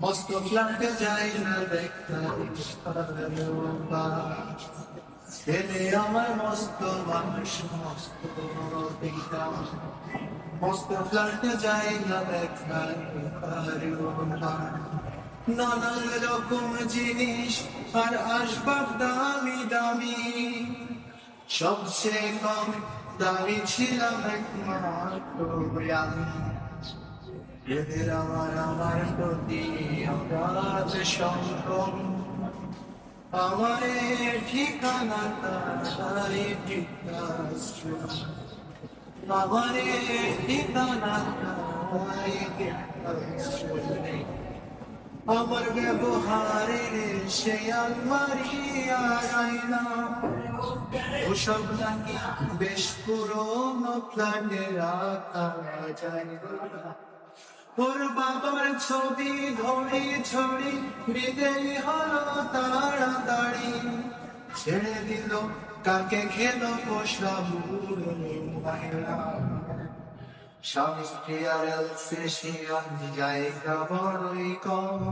মস্ত ক্লান্তে যাই না দেখতে নানান রকম জিনিস আর আসবাব দামি দামি সবচেয়ে কম দামি ছিলাম একমাত্র আমি আমার ব্যবহারের সে আলমারি আয়না। ওসব বেশ পুরোনো প্ল্যানে রাখা যায় না ওর বাবার ছবি ধরে ছড়ি বিদেয় হলো তাড়াতাড়ি ছেড়ে দিল, কাকে খেল পোষা কম।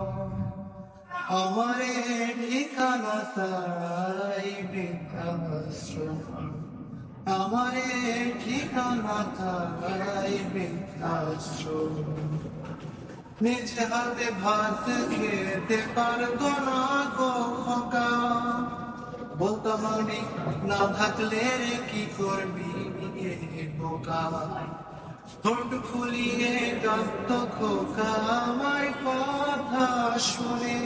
আমারে ঠিকানা তাই বৃদ্ধাশ্রম আমারে ঠিকানা তাই বৃদ্ধাশ্রম নিজ হাতে ভাত খেতে পারতো না গো খোকা। বলতাম আমি, না থাকলে কি করবি ঠোঁট ফুলিয়ে খোকা আমার কথা শুনে।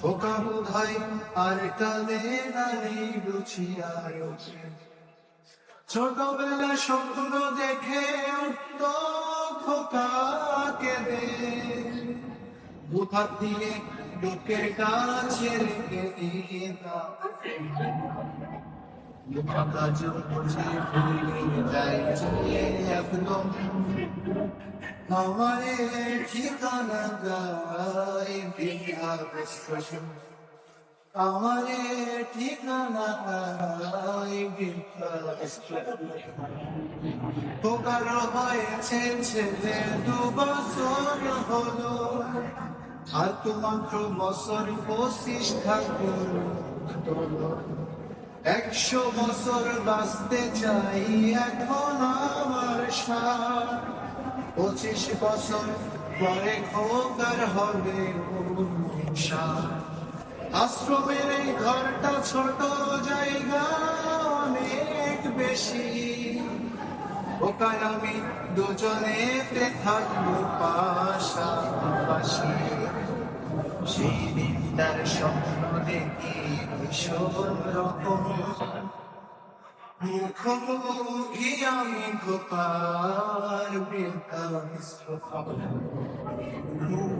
খোকা বোধহয় আর নারী রুচি আর ছোটবেলা স্বপ্ন দেখে উঠত খোকাকে দে। বুথার দিয়ে লোকের কাছে রেখে কাজ বুঝে ভুলে যায় একদম। আমারে ঠিকানা পোকার হয়েছে দু বছর হলো। আর তো মাত্র বছর পঁচিশ ঠাকুর। একশো বছর বাঁচতে চাই এখন আমার পঁচিশ বছর পরে খোকার হবে সার। আশ্রমের এই ঘরটা ছোট জায়গা অনেক বেশি। ওখানে আমি দুজনে থাকব পাশাপাশি সেই দিনটার স্বপ্ন দেখি ভীষণ রকম। মুখোমুখি আমি গোপার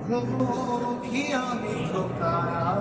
মুখোমুখি আমি গোপার